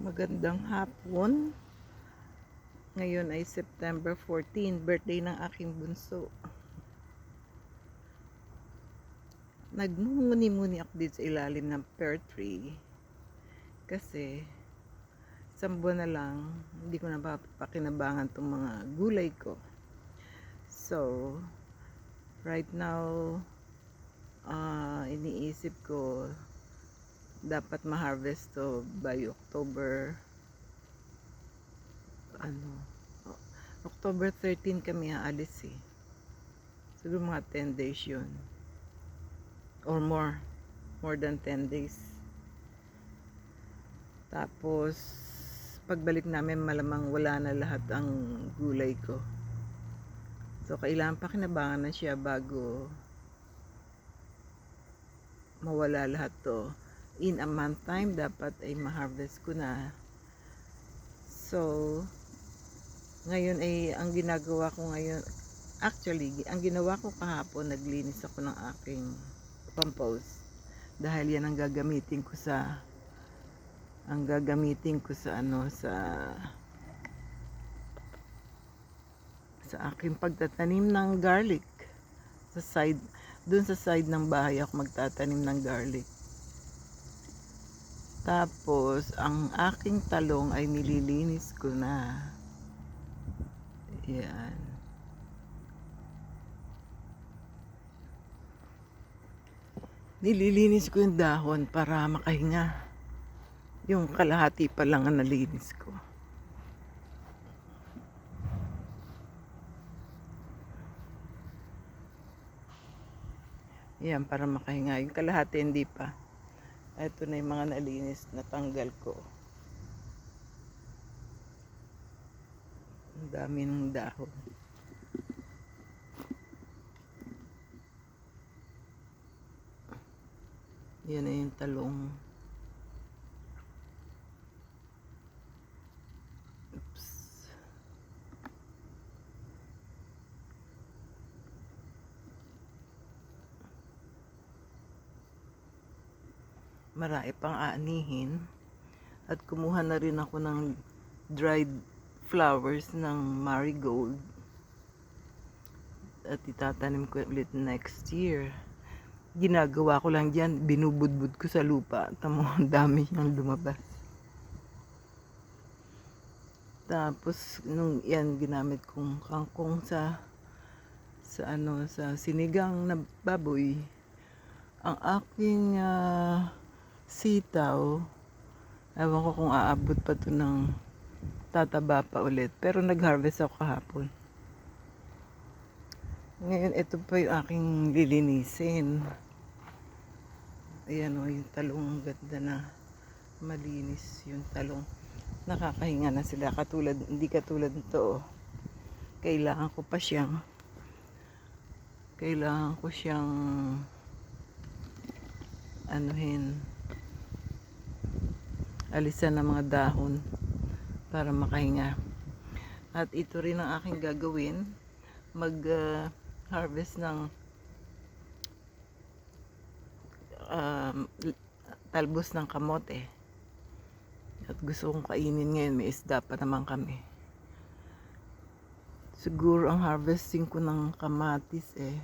Magandang hapon. Ngayon ay September 14, birthday ng aking bunso. Nagmumuni-muni ako dito sa ilalim ng pear tree. Kasi, isang buwan na lang, hindi ko na papakinabangan itong mga gulay ko. So, right now, ah iniisip ko, dapat ma-harvest to by October ano October 13 kami aalis eh. Siguro mga 10 days yun. Or more more than 10 days. Tapos pagbalik namin malamang wala na lahat ang gulay ko. So kailangan pa kinabangan na siya bago mawala lahat to in a month time dapat ay ma-harvest ko na. So ngayon ay ang ginagawa ko ngayon actually ang ginawa ko kahapon naglinis ako ng aking compost. Dahil yan ang gagamitin ko sa ang gagamitin ko sa ano sa sa aking pagtatanim ng garlic. Sa side dun sa side ng bahay ako magtatanim ng garlic tapos, ang aking talong ay nililinis ko na. Yan. Nililinis ko yung dahon para makahinga. Yung kalahati pa lang ang nalinis ko. Yan, para makahinga. Yung kalahati hindi pa. Ito na yung mga nalinis na tanggal ko. Ang dami ng dahon. Yan na yung talong. Marami pang aanihin. At kumuha na rin ako ng dried flowers ng marigold. At itatanim ko ulit next year. Ginagawa ko lang dyan binubudbud ko sa lupa. Tamo ang dami niyang lumabas. Tapos nung yan ginamit kong kangkong sa sa ano sa sinigang na baboy. Ang aking ah, sitaw. Ewan ko kung aabot pa to ng tataba pa ulit. Pero nag-harvest ako kahapon. Ngayon ito pa yung aking lilinisin. Ayan o yung talong. Ang ganda na malinis yung talong. Nakakahinga na sila. Katulad hindi katulad nito oh. kailangan ko pa siyang kailangan ko siyang anuhin alisan ng mga dahon para makahinga. At ito rin ang aking gagawin. Mag ah, harvest ng um, talbos ng kamote. At gusto kong kainin ngayon may isda pa naman kami. Siguro ang harvesting ko ng kamatis eh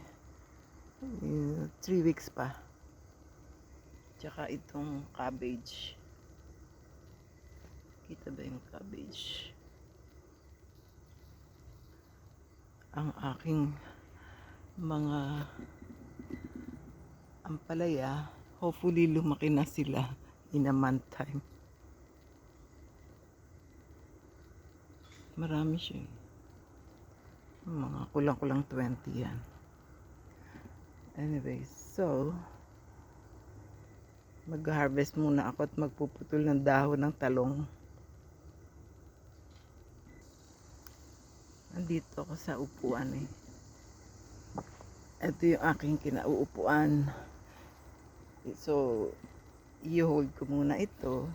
3 weeks pa. Tsaka itong cabbage. Kita ba yung cabbage? Ang aking mga ampalaya, hopefully lumaki na sila in a month time. Marami siya. eh. Mga kulang-kulang 20 yan. Anyway, so, mag-harvest muna ako at magpuputol ng dahon ng talong. Andito ako sa upuan eh. Ito yung aking kinauupuan. So, i-hold ko muna ito.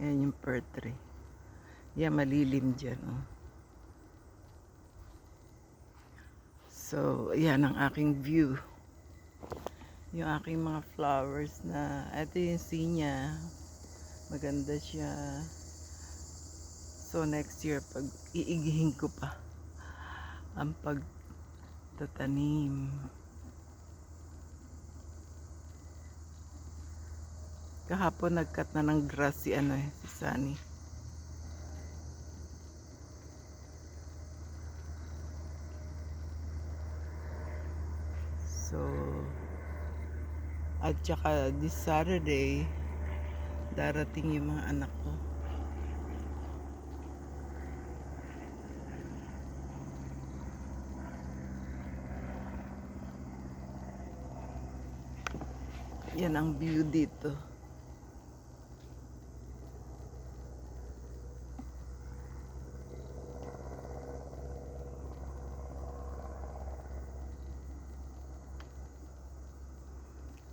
Yan yung pear tree. Yan, malilim dyan. Oh. So, yan ang aking view. yung aking mga flowers na ito yung sinya maganda siya so next year pag iigihin ko pa ang pagtatanim. Kahapon nagkat na ng grass si ano eh si Sunny. So at saka this Saturday darating yung mga anak ko yan ang view dito.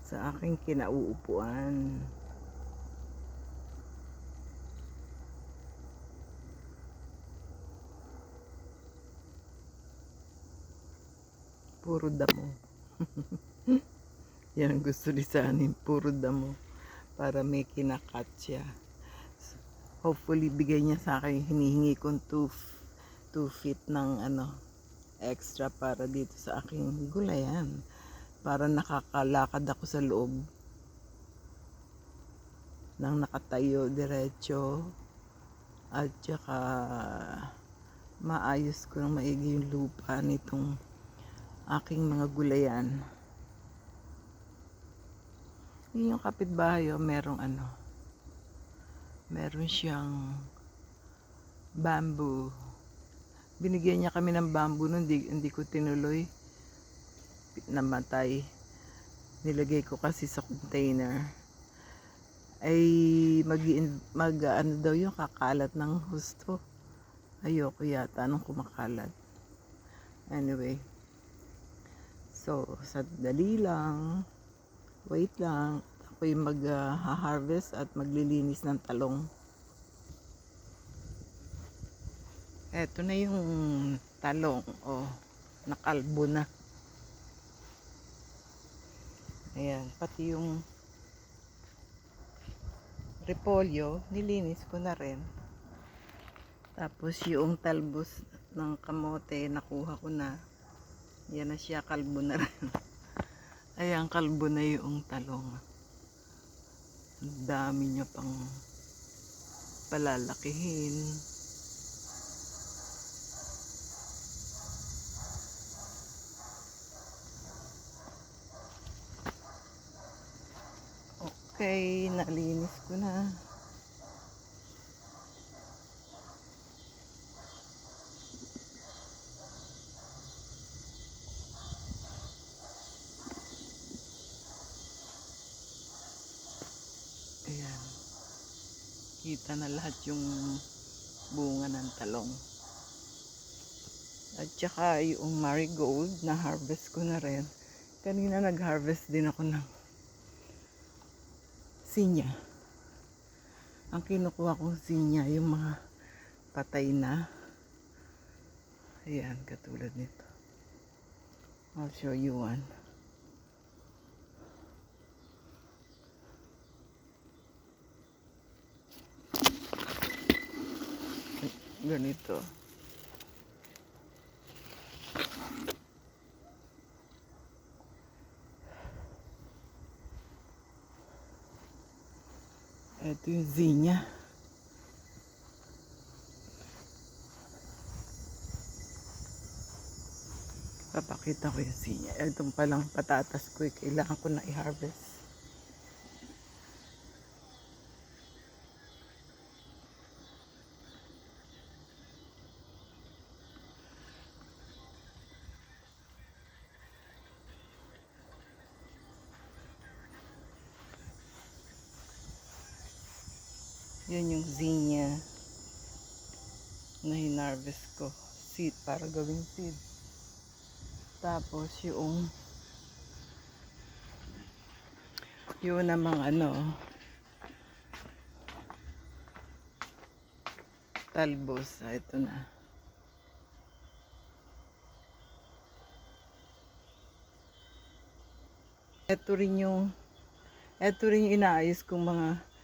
Sa aking kinauupuan. Puro damo yan ang gusto ni Sanin puro damo para may kinakat siya. Hopefully bigay niya sa akin hinihingi kong 2 feet ng ano extra para dito sa aking gulayan. Para nakakalakad ako sa loob nang nakatayo diretso. At saka maayos ko ng maigi yung lupa nitong aking mga gulayan yun yung kapitbahay oh, merong ano meron siyang bamboo. Binigyan niya kami ng bamboo nun hindi, hindi ko tinuloy. Namatay. Nilagay ko kasi sa container. Ay mag, mag ano daw yung kakalat ng husto. Ayoko yata nung kumakalat. Anyway. So sa dali lang wait lang ako yung mag uh, harvest at maglilinis ng talong eto na yung talong oh nakalbo na Ayan, pati yung repolyo, nilinis ko na rin. Tapos yung talbos ng kamote, nakuha ko na. Yan na siya, kalbo na rin. Ayan, kalbo na yung talong. Ang dami niya pang palalakihin. Okay, nalinis ko na. Ayan. Kita na lahat yung bunga ng talong. At saka yung marigold na harvest ko na rin. Kanina nag-harvest din ako ng sinya. Ang kinukuha kong sinya, yung mga patay na. Ayan, katulad nito. I'll show you one. Ganito. Ito yung zinya. Papakita ko yung zinya. Itong palang patatas ko, kailangan ko na i-harvest. Yun yung zinya na hinarvest ko. Seed para gawing seed. Tapos yung yun namang ano talbos. Ah, ito na. Ito rin yung ito rin yung inaayos kong mga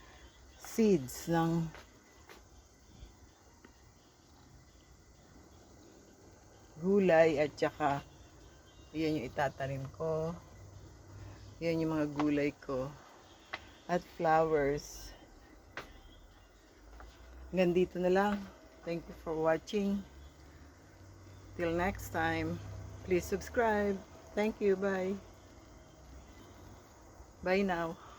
seeds ng gulay at saka yan yung itatanim ko. Yan yung mga gulay ko. At flowers. Hanggang dito na lang. Thank you for watching. Till next time, please subscribe. Thank you. Bye. Bye now.